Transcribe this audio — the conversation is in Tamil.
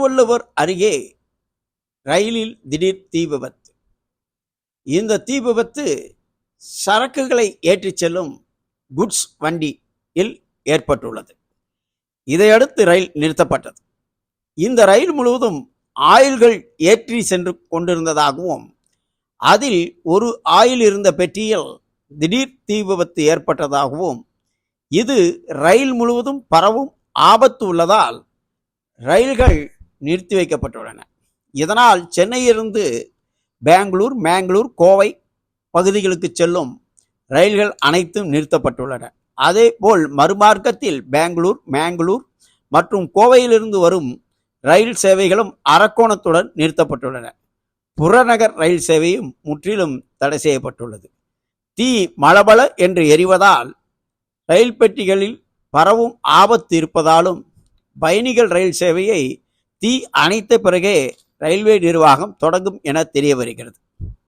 திருவள்ளுவர் அருகே ரயிலில் திடீர் தீ விபத்து. இந்த தீ விபத்து சரக்குகளை ஏற்றிச் செல்லும் குட்ஸ் வண்டியில் ஏற்பட்டுள்ளது. இதையடுத்து ரயில் நிறுத்தப்பட்டது. இந்த ரயில் முழுவதும் ஆயில்கள் ஏற்றி சென்று கொண்டிருந்ததாகவும் அதில் ஒரு ஆயில் இருந்த பெட்டியில் திடீர் தீ விபத்து ஏற்பட்டதாகவும் இது ரயில் முழுவதும் பரவும் ஆபத்து உள்ளதால் ரயில்கள் நிறுத்தி வைக்கப்பட்டுள்ளன. இதனால் சென்னையிலிருந்து பெங்களூர் மேங்களூர் கோவை பகுதிகளுக்கு செல்லும் ரயில்கள் அனைத்தும் நிறுத்தப்பட்டுள்ளன. அதேபோல் மறுமார்க்கத்தில் பெங்களூர் மேங்களூர் மற்றும் கோவையிலிருந்து வரும் ரயில் சேவைகளும் அரக்கோணத்துடன் நிறுத்தப்பட்டுள்ளன. புறநகர் ரயில் சேவையும் முற்றிலும் தடை செய்யப்பட்டுள்ளது. தீ மலபல என்று எரிவதால் ரயில் பெட்டிகளில் பரவும் ஆபத்து இருப்பதாலும் பயணிகள் ரயில் சேவையை தீ அணைத்த பிறகே ரயில்வே நிர்வாகம் தொடங்கும் என தெரிய வருகிறது.